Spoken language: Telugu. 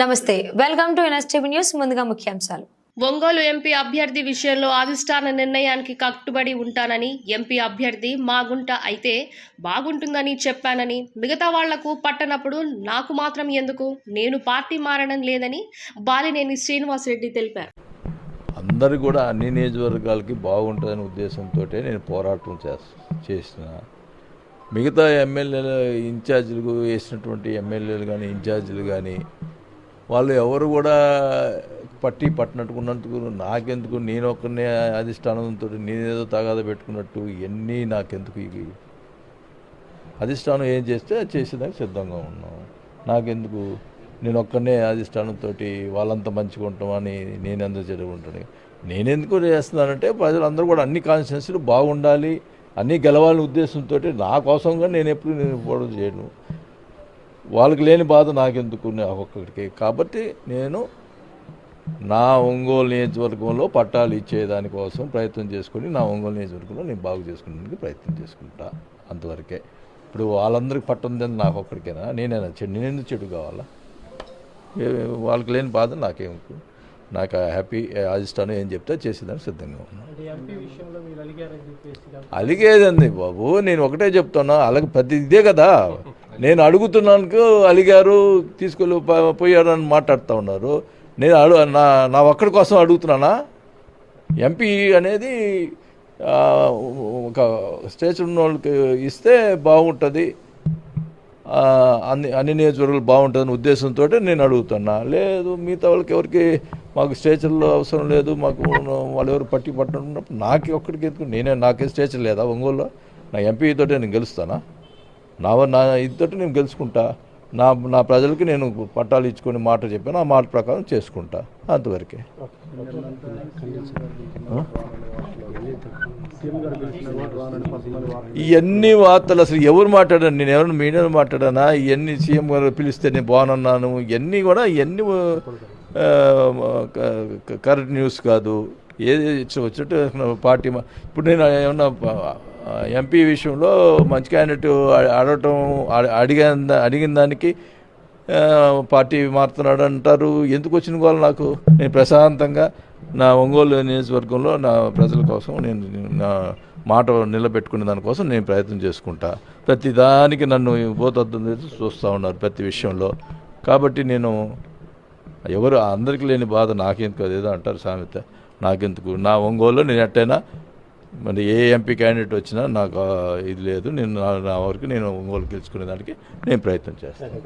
నమస్తే వెల్కమ్ టు ఎన్ఎస్టీవీ న్యూస్ ముందుగా ముఖ్యాంశాలు. ఒంగోలు ఎంపీ అభ్యర్థి విషయంలో అధిష్టాన నిర్ణయానికి కట్టుబడి ఉంటానని ఎంపీ అభ్యర్థి మాగుంట అయితే బాగుంటుందని చెప్పానని మిగతా వాళ్ళకు పట్టనప్పుడు నాకు మాత్రం ఎందుకు? నేను పార్టీ మారడం లేదని బాలినేని శ్రీనివాసరెడ్డి తెలిపారు. అందరు కూడా అన్ని నియోజకవర్గాలకి బాగుంటుందనే ఉద్దేశంతో నేను పోరాటం చేస్ చేసిన. మిగతా ఎమ్మెల్యేలు ఇన్ఛార్జీలు వేసినటువంటి ఎమ్మెల్యేలు కానీ ఇన్ఛార్జీలు కానీ వాళ్ళు ఎవరు కూడా పట్టి పట్టినట్టుకున్నందుకు నాకెందుకు? నేను ఒక్కనే అధిష్టానంతో నేనేదో తగాద పెట్టుకున్నట్టు ఇవన్నీ నాకెందుకు? ఇవి అధిష్టానం ఏం చేస్తే అది చేసేదానికి సిద్ధంగా ఉన్నాం. నాకెందుకు? నేను ఒక్కనే అధిష్టానంతో వాళ్ళంతా మంచిగా ఉంటామని నేను ఎందుకు చెడుకుంటాను నేనెందుకు చేస్తున్నానంటే ప్రజలందరూ కూడా అన్ని కాన్స్టిట్యున్సీలు బాగుండాలి అన్నీ గెలవాలని ఉద్దేశంతో నా కోసంగా నేను ఎప్పుడు నేను పోవడం చేయను. వాళ్ళకి లేని బాధ నాకెందుకు నా ఒక్కడికి. కాబట్టి నేను నా ఒంగోలు నియోజకవర్గంలో పట్టాలు ఇచ్చేదానికోసం ప్రయత్నం చేసుకుని నా ఒంగోలు నియోజకవర్గంలో నేను బాగు చేసుకునేందుకు ప్రయత్నం చేసుకుంటా అంతవరకే. ఇప్పుడు వాళ్ళందరికీ పట్టం నాకు ఒక్కడికేనా? నేనేనా చెడు నేనెందుకు చెడు కావాలా? వాళ్ళకి లేని బాధ నాకేం నాకు హ్యాపీ అధిష్టానం ఏం చెప్తే చేసేదానికి సిద్ధంగా ఉన్నాను అలిగేదండి బాబు నేను ఒకటే చెప్తున్నా అలాగే ప్రతి ఇదే కదా. నేను అడుగుతున్నాను అలిగారు తీసుకెళ్ళి పో- పోయారు అని మాట్లాడుతూ ఉన్నారు. నేను అడు నా నా ఒక్కడి కోసం అడుగుతున్నానా? ఎంపీ అనేది ఒక స్టేజ్ ఉన్న వాళ్ళకి ఇస్తే బాగుంటుంది. అన్ని అన్ని నియోజకవర్గాలు బాగుంటుందని ఉద్దేశంతో నేను అడుగుతున్నా. లేదు మిగతా వాళ్ళకి ఎవరికి మాకు స్టేచర్లో అవసరం లేదు మాకు వాళ్ళు ఎవరు పట్టి పట్టుకున్నప్పుడు నాకు ఒక్కడికి ఎందుకు? నేనే నాకే స్టేచర్ లేదా ఒంగోలులో? నా ఎంపీతో నేను గెలుస్తానా? నా నా ఇదితోటి నేను గెలుచుకుంటా. నా నా ప్రజలకి నేను పట్టాలు ఇచ్చుకొని మాట చెప్పాను. ఆ మాట ప్రకారం చేసుకుంటా. అంతవరకే. ఇవన్నీ వార్తలు అసలు ఎవరు మాట్లాడాను నేను ఎవరిని మీడియాలో మాట్లాడానా? ఇవన్నీ సీఎం గారు పిలిస్తే నేను బాగున్నాను. ఇవన్నీ కూడా ఇవన్నీ కరెక్ట్ న్యూస్ కాదు. ఏది వచ్చినట్టు పార్టీ ఇప్పుడు నేను ఏమన్నా ఎంపీ విషయంలో మంచి క్యాండిడేట్ అడగటం అడిగిన అడిగిన దానికి పార్టీ మారుతున్నాడు అంటారు. ఎందుకు వచ్చిన వాళ్ళు నాకు? నేను ప్రశాంతంగా నా ఒంగోలు నియోజకవర్గంలో నా ప్రజల కోసం నేను నా మాట నిలబెట్టుకునే దానికోసం నేను ప్రయత్నం చేసుకుంటా. ప్రతి దానికి నన్ను పోతొద్దని చూస్తూ ఉన్నారు ప్రతి విషయంలో. కాబట్టి నేను ఎవరు అందరికీ లేని బాధ నాకెందుకు? అదేదో అంటారు సామెత. నాకెందుకు? నా ఒంగోలు నేను ఎట్టయినా మరి ఏ ఎంపీ క్యాండిడేట్ వచ్చినా నాకు ఇది లేదు. నేను నా నా వరకు నేను ఒంగోలు గెలుచుకునే దానికి నేను ప్రయత్నం చేస్తాను.